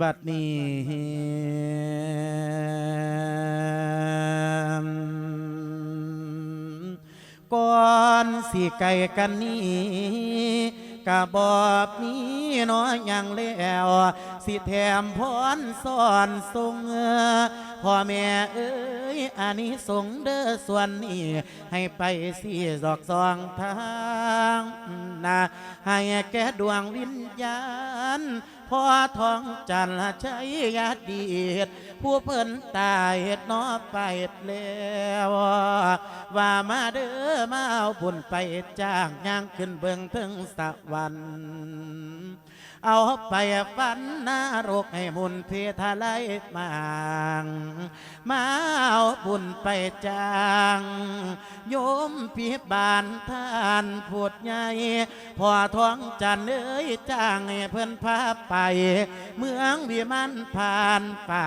บัดนี้ก่อนสิไก่กันนี้กะบอบนี้น้อยยังแล้วสิแถมพรสอนทรงพ่อแม่เอ้ยอันนี้สงเด้อส่วนนี้ให้ไปสี่ดอกสองทาง นาให้แก่ดวงวิญญาณพ่อทองจันทร์ชัยยาดีดผู้เพิ่นตายเหตุนอไปแล้วว่ามาเด้อมาเอาบุญไปจ้างย่างขึ้นเบื้องถึงสวรรค์ เอาไปฝันนรกให้มุนเพทะไลมางมาเอาบุญไปจ้างโยมพิบาลท่านพูดใหญ่พอท้องจันเอ้ยจ้างให้เพิ่นพาไป เมืองวิมานผ่านป่า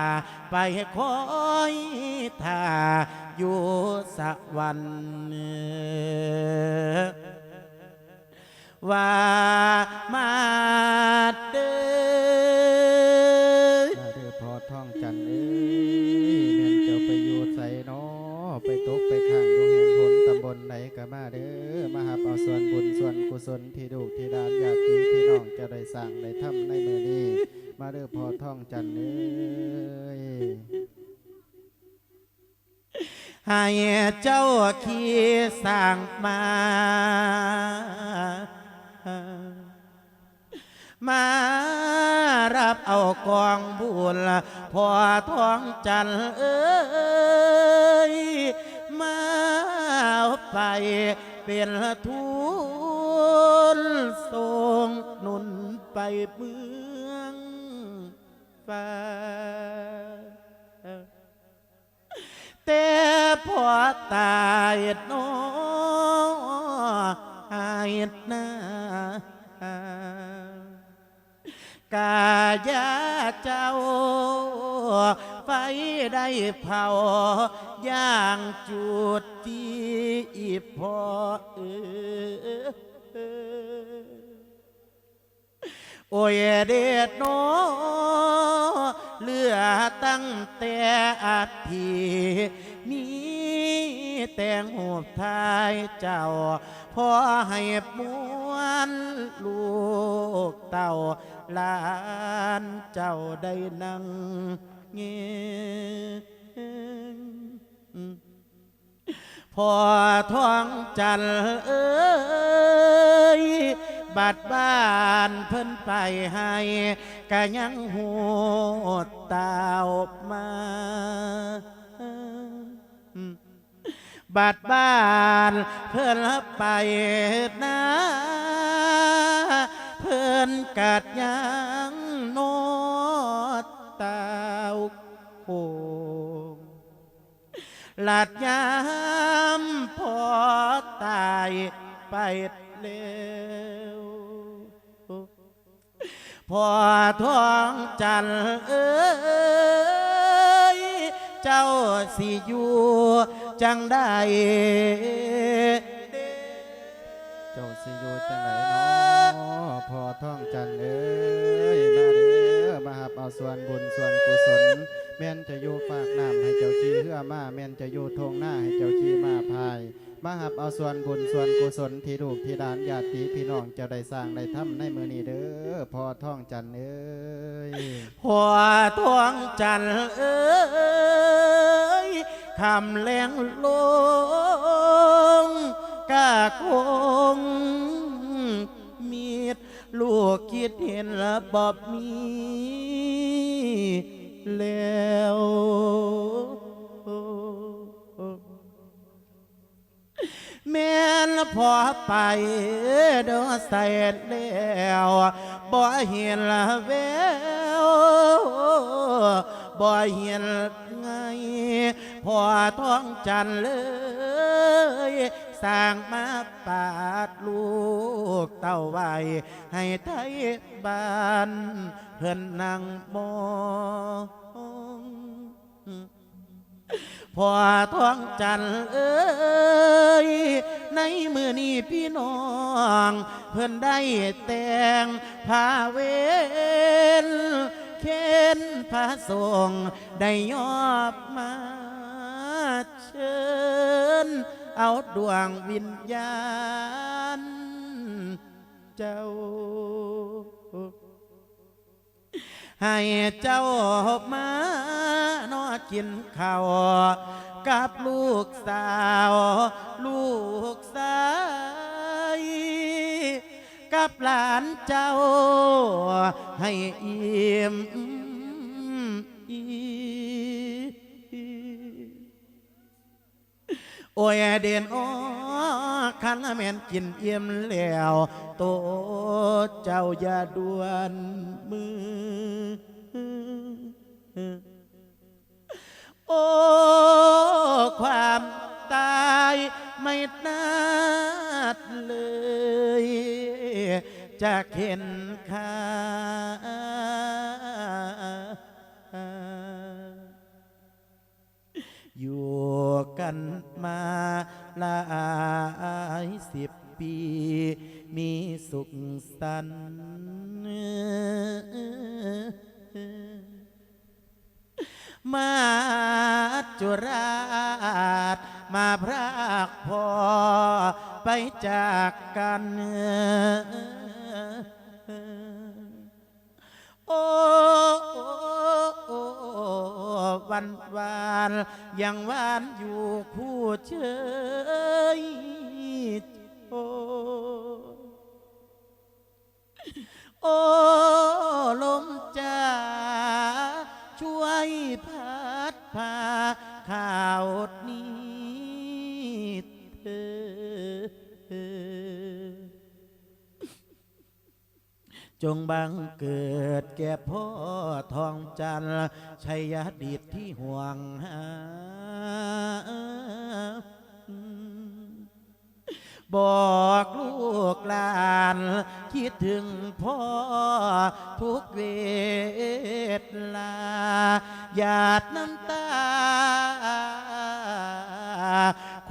ไปคอยท่าอยู่สวรรค์ ว่ามาเด้อมาเด้อพอท่องจันเอ้ยแม่นเจ้าไปอยู่ใส่นอไปตกไปข้างอยู่เฮียนหนตำบลไหนก็มาเด้อมาหับเอาส่วนบุญส่วนกุศลที่ลูกที่ดานญาติพี่น้องจะได้สร้างได้ทำในมือนี้ มาเด้อพอท่องจันเอ้ยให้เจ้าขี้สร้างมา มารับเอากองบุญพอท้องจันทร์เอ้ยมาเอาไปเป็นทุนส่งนุนไปเมืองฟ้าแต่พอตายโนหาย กายาเจ้าไฟได้เผาย่างจุดที่พอเออโอ้ยเด็ดโนเลือตั้งแต่อาทีมีแต่งหูทายเจ้าพอให้มวนลูกเต่า ลานเจ้าได้นั่งเงียพอท้องจันเอ้ยบัดบ้านเพิ่นไปให้กะยังหูดตาวมา บัดบ้านเพิ่นไปนะเพิ่ นกัดยังโนดตาวโคงหลัดยามพอตายไปแล้วพอท้องจันเอ้ยเจ้าสิอยู่จังได้เจ้าสิอยู่จังไหนเนาะ จะอยู่ฝากน้ำให้เจ้าจีเฮือมาแม่นจะอยู่ทงหน้าให้เจ้าจีมาพายมาหับเอาส่วนบุญส่วนกุศลที่ลูกที่ดานญาติพี่น้องจะได้สร้างได้ทำในมือนี้เด้อพอท่องจันเอ้ยหัวท้องจันเอ้ยคำแรงลงกะคงมีดลูกคิดเห็นและบอบมี แล้วแม่นพอไปเดินใส่แล้วบ่เห็นละแววบ่เห็นไงพอท้องจันเลย สร้างมาปาดลูก เต้าไว้ให้ไทยบ้านเพื่อนนั่งมองพอท้องจันเอ้ยในมือนี้พี่น้อง เพื่อนได้แต่งผ้าเวนแค่นพระสงฆ์ได้ยอบมาเชิญ เอาดวงวิญญาณ เจ้า ให้เจ้ามานอกินข้าวกับลูกสาว ลูกสายกับหลานเจ้า ให้อิ่มอิ่มโอ้ยเด่นอ้อ คันละแม่นกินเอี่ยมแล้วโตเจ้าอย่าด่วนมือ โอ้ ความตายไม่นาดเลยจะเห็นค่า กันมาหลายสิบปี มีสุขสันต์มาจุราชมาพรากพอไปจากกัน โอ้ วันวานยังหวานอยู่คู่เชยโอโอ้ลมจ้าช่วยพัดพาข่าว จงบังเกิดแก่พ่อทองจันทร์ชัยดิตที่ห่วงหาบอกลูกหลาน คิดถึงพ่อทุกเวลาหยาดน้ำตา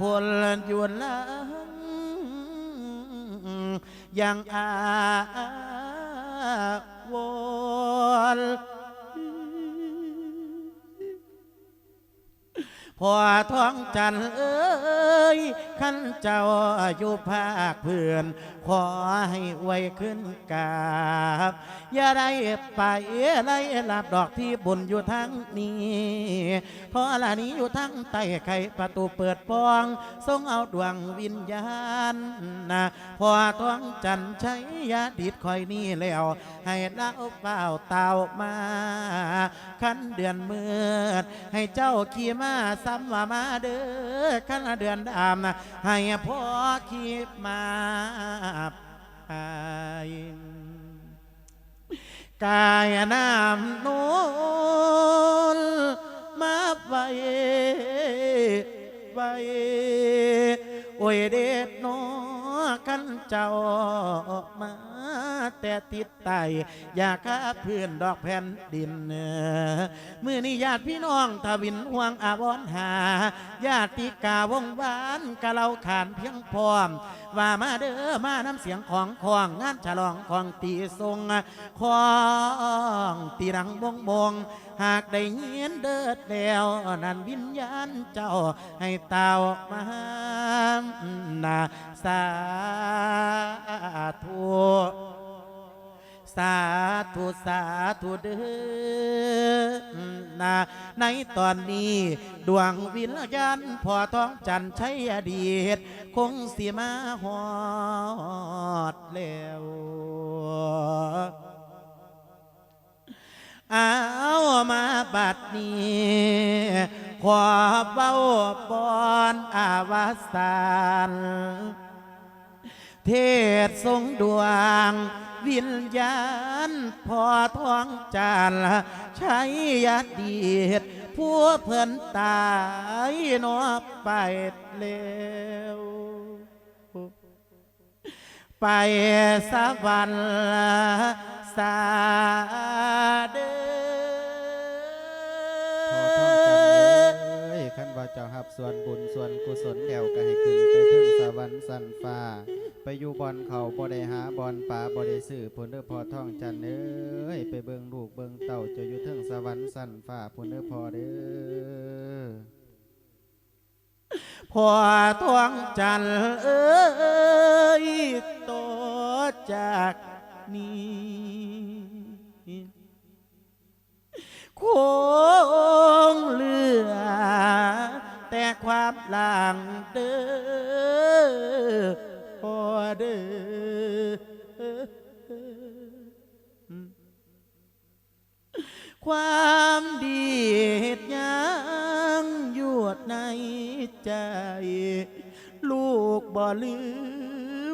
คนยู่หลังยังอา วรพอท้องจันเอ้ยขันเจ้าอยู่ภาคเพื่อน ขอให้ไวยขึ้นกาบ อย่าได้ไปไล่หลับดอกที่บุญอยู่ทั้งนี้ เพราะละนี้อยู่ทั้งใต้ไขประตูเปิดปองทรงเอาดวงวิญญาณนะพอท้องจันใช้ยาดิดคอยนี่แล้ว ให้เล่าเปล่าเต่ามาขันเดือนมืดให้เจ้าขี่มาซ้ำว่ามาเด้อขันเดือนดำให้พ่อคิดมาไปกายน้ำนูนมาไว้ไว้โอ้ยเด็ดนอกันเจ้ามา แต่ติดไตอยากฆ่าพื่อนดอกแผ่นดินเมื่อนี้ญาติพี่น้องทวินห่วงอาวรหา ญาติกาวงหวานกะเราขานเพียงพร้อม ว่ามาเด้อมาน้ำเสียงของของงานฉลองของตีทรงของตีรังบงบงหากได้ยินเดิดแล้วนั่นวิญญาณเจ้าให้เต่ามานาสาธุ สาธุสาธุเด้อนะในตอนนี้ ดวงวิญญาณพอท้องจันทร์ใช้อดีต คงสิมาหอดแล้วเอามาบัดนี้ขอเบ้าบอนอาวสานเทศทรงดวง วิญญาณพอท้องจานใช้ยาดีดผู้เพิ่นตายนอไปเล้วไปสวรรค์สาเด เจ้าหับส่วนบุญส่วนกุศลแล้วก็ให้ขึ้นไปถึงสวรรค์สันฟ้า ไปอยู่บอนเขาบ่ได้หาบอนป่าบ่ได้ซื้อพุ่นเด้อพอท่องจันเอ้ยไปเบิ่งลูกเบิ่งเต้าจะอยู่เทิงสวรรค์สันฟ้าพุ่นเด้อพอเด้อพอทวงจันเอ้ยโตจากนี้ แต่ความหลังเด้อพอเด้อความดีเหตุยังยวดในใจ ลูกบ่ลื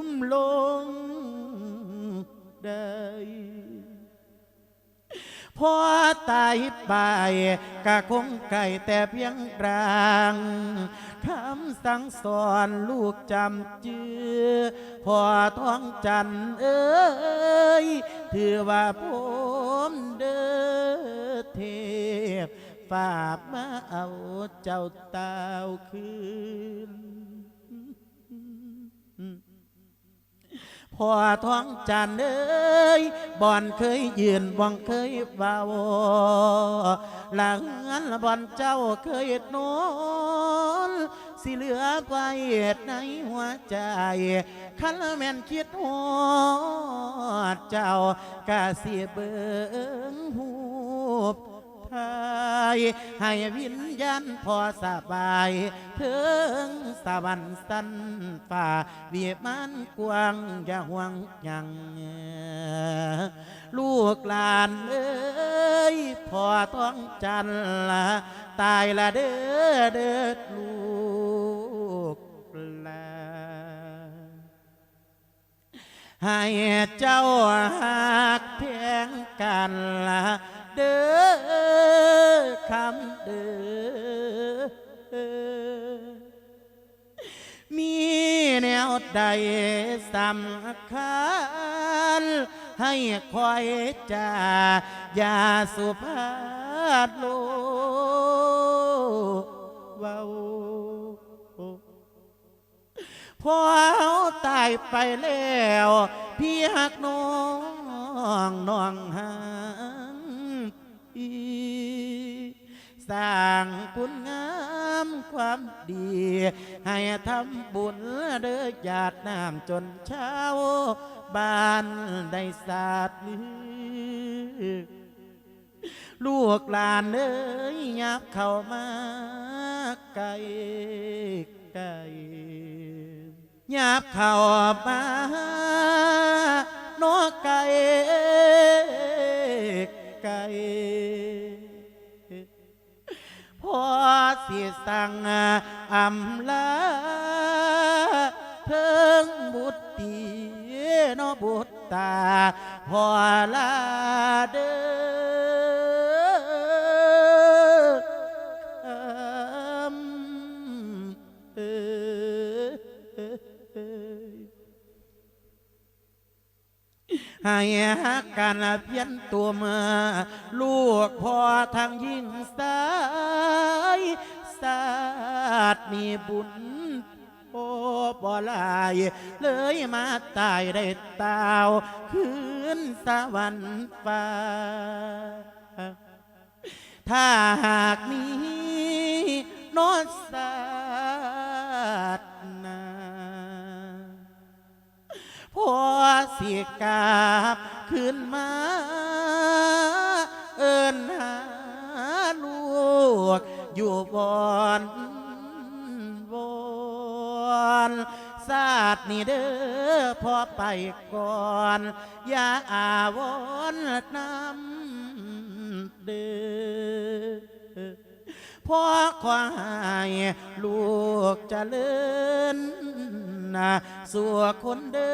มลงได้ พอตายไปกะคงไก่แต่เพียงกลางคำสั่งสอนลูกจำจือพอท้องจันเอ้ยถือว่าผมเด้อเทพฝากมาเอาเจ้าเต้าคืน พอท้องจันเอ้ยบ่อนเคยยืนบ่องเคยเบาหลังนั้นบ่อนเจ้าเคยนอนสิเหลือไว้ในหัวใจคันแม่นคิดฮอดเจ้ากะสิเบิงหูทา ให้วิญญาณพอสบาย ถึงสวรรค์สันฝ่าเวียมันกวางอย่าห่วงยังลูกหลานเอ้ยพอต้องจันละตายละเด้อเด้อลูกหลานให้เจ้าหักเพียงกันละเด้อ เด้อมีแนวใดสำคัญให้คอยจ่ายาสุภาพโลเว้าพอเอาตายไปแล้ว พี่หักน้องน้องหางอี สร้างคุณงามความดี ให้ทำบุญเด้อญาติน้ำจนเช้า บ้านได้สาดลือลูกหลานเอ้ยยับเข้ามาไกลไกลยับเข้ามาโนไกลไกล สิสั่งอำลาเทิงบุตรตีนอบุตรตาพอลาเด้อคำเอ้ยให้หักกันเพียนตัวมาลูกพ่อทางยิ่งสาย สาดมีบุญโอ้บ่ลายเลยมาตายได้ตาวคืนสวรรค์ฟ้า ถ้าหากมีนอสาดนาพอเสิกาบขึ้นมา อยู่บอนบอนศาสตร์นี่เด้อพอไปก่อน อย่าอาวรน้ำเด้อพ่อขอให้ลูกจะเจริญนะสัวคนเดิ